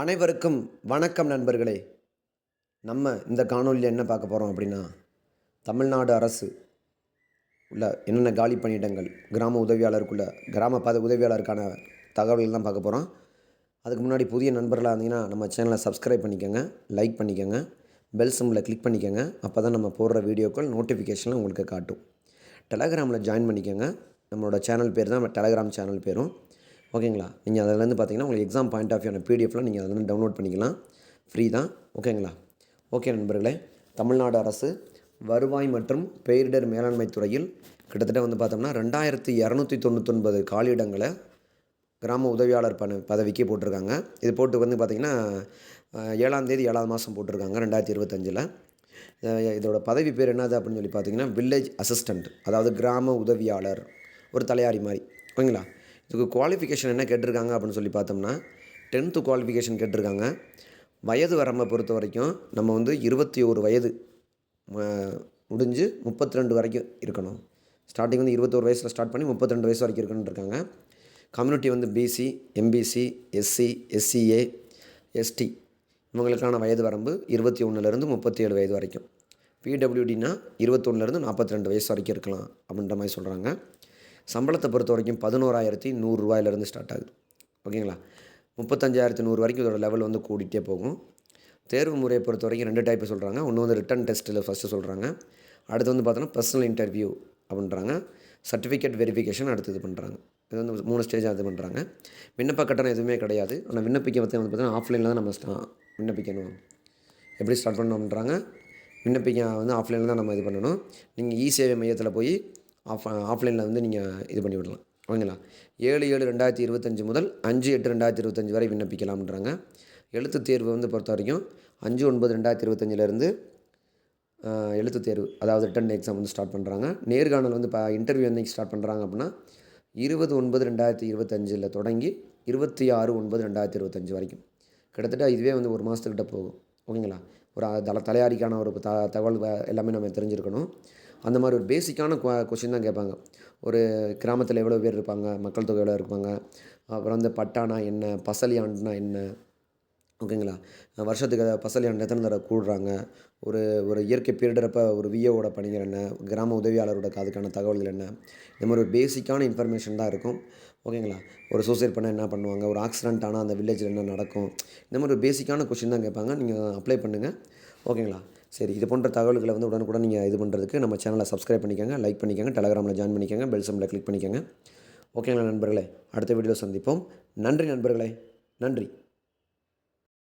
அனைவருக்கும் வணக்கம் நண்பர்களே. நம்ம இந்த காணொலியில் என்ன பார்க்க போகிறோம் அப்படின்னா தமிழ்நாடு அரசு உள்ள என்னென்ன காலி பணியிடங்கள் கிராம உதவியாளருக்குள்ள கிராம பத உதவியாளருக்கான தகவல்கள் தான் பார்க்க போகிறோம் அதுக்கு முன்னாடி புதிய நண்பர்களாக இருந்தீங்கன்னா நம்ம சேனலை சப்ஸ்கிரைப் பண்ணிக்கோங்க லைக் பண்ணிக்கோங்க பெல் சிம்மில் கிளிக் பண்ணிக்கோங்க அப்போ தான் நம்ம போடுற வீடியோக்கள் நோட்டிஃபிகேஷனில் உங்களுக்கு காட்டும். டெலகிராமில் ஜாயின் பண்ணிக்கோங்க. நம்மளோட சேனல் பேர் தான் டெலகிராம் சேனல் பேரும். ஓகேங்களா? நீங்கள் அதிலேருந்து பார்த்தீங்கன்னா உங்களுக்கு எக்ஸாம் பாயிண்ட் ஆஃப் வியூ பிடிஎஃப்லாம் நீங்கள் அதிலேருந்து டவுன்லோட் பண்ணிக்கலாம். ஃப்ரீ தான். ஓகேங்களா? ஓகே நண்பர்களே தமிழ்நாடு அரசு வருவாய் மற்றும் பேரிடர் மேலாண்மை துறையில் கிட்டத்தட்ட வந்து பார்த்தோம்னா ரெண்டாயிரத்தி இரநூத்தி தொண்ணூத்தொன்பது காலியிடங்களை கிராம உதவியாளர் பண பதவிக்கு போட்டிருக்காங்க. இது போட்டு வந்து பார்த்திங்கன்னா ஏழாம் தேதி ஏழாவது மாதம் போட்டிருக்காங்க ரெண்டாயிரத்தி இருபத்தஞ்சில். இதோட பதவி பேர் என்னது அப்படின்னு சொல்லி பார்த்தீங்கன்னா வில்லேஜ் அசிஸ்டண்ட் அதாவது கிராம உதவியாளர் ஒரு தலையாரி மாதிரி ஓகேங்களா? இதுக்கு குவாலிஃபிகேஷன் என்ன கேட்டிருக்காங்க அப்படின்னு சொல்லி பார்த்தோம்னா டென்த்து குவாலிஃபிகேஷன் கேட்டிருக்காங்க. வயது வரம்பை பொறுத்த வரைக்கும் நம்ம வந்து இருபத்தி ஒரு வயது முடிஞ்சு முப்பத்தி ரெண்டு வரைக்கும் இருக்கணும். ஸ்டார்டிங் வந்து இருபத்தோரு வயசில் ஸ்டார்ட் பண்ணி முப்பத்தி ரெண்டு வயசு வரைக்கும் இருக்கணும்னு இருக்காங்க. கம்யூனிட்டி வந்து BC MBC SC SCA ST இவங்களுக்கான வயது வரம்பு இருபத்தி ஒன்றுலேருந்து முப்பத்தி ஏழு வயது வரைக்கும். பிடபிள்யூடினா இருபத்தொன்னுலேருந்து நாற்பத்தி ரெண்டு வயசு வரைக்கும் இருக்கலாம் அப்படின்ற மாதிரி சொல்கிறாங்க சம்பளத்தை பொறுத்த வரைக்கும் பதினோராயிரத்தி நூறுரூவாயிலேருந்து ஸ்டார்ட் ஆகுது. ஓகேங்களா? முப்பத்தஞ்சாயிரத்தி நூறு வரைக்கும் இதோட லெவல் வந்து கூடிட்டே போகும். தேர்வு முறையை பொறுத்த வரைக்கும் ரெண்டு டைப்பு சொல்கிறாங்க ஒன்று வந்து ரிட்டன் டெஸ்ட்டில் ஃபஸ்ட்டு சொல்கிறாங்க அடுத்து வந்து பார்த்தோன்னா பர்சனல் இன்டர்வியூ அப்படின்றாங்க. சர்டிஃபிகேட் வெரிஃபிகேஷன் அடுத்து இது பண்ணுறாங்க இது வந்து மூணு ஸ்டேஜாக இது பண்ணுறாங்க விண்ணப்ப கட்டணம் எதுவுமே கிடையாது. ஆனால் விண்ணப்பிக்க வந்து வந்து பார்த்தீங்கன்னா ஆஃப்லைனில் தான் நம்ம விண்ணப்பிக்கணும். எப்படி ஸ்டார்ட் பண்ணணும்ன்றாங்க விண்ணப்பிக்க வந்து ஆஃப்லைனில் தான் நம்ம இது பண்ணணும். நீங்கள் இ சேவை மையத்தில் போய் ஆஃப் ஆஃப்லைனில் வந்து நீங்கள் இது பண்ணி விடலாம். ஓகேங்களா? ஏழு ஏழு ரெண்டாயிரத்தி இருபத்தஞ்சி முதல் அஞ்சு எட்டு ரெண்டாயிரத்தி இருபத்தஞ்சி வரை விண்ணப்பிக்கலாம்ன்றாங்க. எழுத்து தேர்வு வந்து பொறுத்த வரைக்கும் அஞ்சு ஒன்பது ரெண்டாயிரத்தி இருபத்தஞ்சிலேருந்து எழுத்து தேர்வு அதாவது ரிட்டன் எக்ஸாம் வந்து ஸ்டார்ட் பண்ணுறாங்க. நேர்காணல் வந்து இப்போ இன்டர்வியூ என்றைக்கு ஸ்டார்ட் பண்ணுறாங்க அப்படின்னா இருபது ஒன்பது ரெண்டாயிரத்தி இருபத்தஞ்சில் தொடங்கி இருபத்தி ஆறு ஒன்பது ரெண்டாயிரத்தி இருபத்தஞ்சி வரைக்கும். கிட்டத்தட்ட இதுவே வந்து ஒரு மாதத்துக்கிட்ட போகும். ஓகேங்களா? ஒரு தல தலையாரிக்கான ஒரு த தகவல் எல்லாமே நம்ம தெரிஞ்சுருக்கணும். அந்த மாதிரி ஒரு பேசிக்கான கொஷின் தான் கேட்பாங்க. ஒரு கிராமத்தில் எவ்வளோ பேர் இருப்பாங்க? மக்கள் தொகை எவ்வளோ இருப்பாங்க? அப்புறம் வந்து பட்டானா என்ன? பசலி ஆண்டுனா என்ன? ஓகேங்களா வருஷத்துக்கு பசலி ஆண்டு எத்தனை தடவை கூடுறாங்க? ஒரு ஒரு இயற்கை பேரிடறப்ப ஒரு விஏவோட பணிகள் என்ன? கிராம உதவியாளரோட அதுக்கான தகவல்கள் என்ன? இந்த மாதிரி ஒரு பேசிக்கான இன்ஃபர்மேஷன் தான் இருக்கும். ஓகேங்களா ஒரு சூசைட் பண்ணால் என்ன பண்ணுவாங்க? ஒரு ஆக்சிடென்ட் ஆனால் அந்த வில்லேஜில் என்ன நடக்கும்? இந்த மாதிரி ஒரு பேசிக்கான கொஷின் தான் கேட்பாங்க. நீங்கள் அப்ளை பண்ணுங்கள் ஓகேங்களா சரி இது போன்ற தகவல்களை வந்து உடனுக்குடன் நீங்கள் இது பண்ணுறதுக்கு நம்ம சேனலை சப்ஸ்கிரைப் பண்ணிக்கோங்க லைக் பண்ணிக்கோங்க டெலகிராமில் ஜாயின் பண்ணிக்கோங்க பெல் சம்மில் கிளிக் பண்ணிக்கோங்க. ஓகேங்களா நண்பர்களே அடுத்த வீடியோ சந்திப்போம். நன்றி நண்பர்களே நன்றி.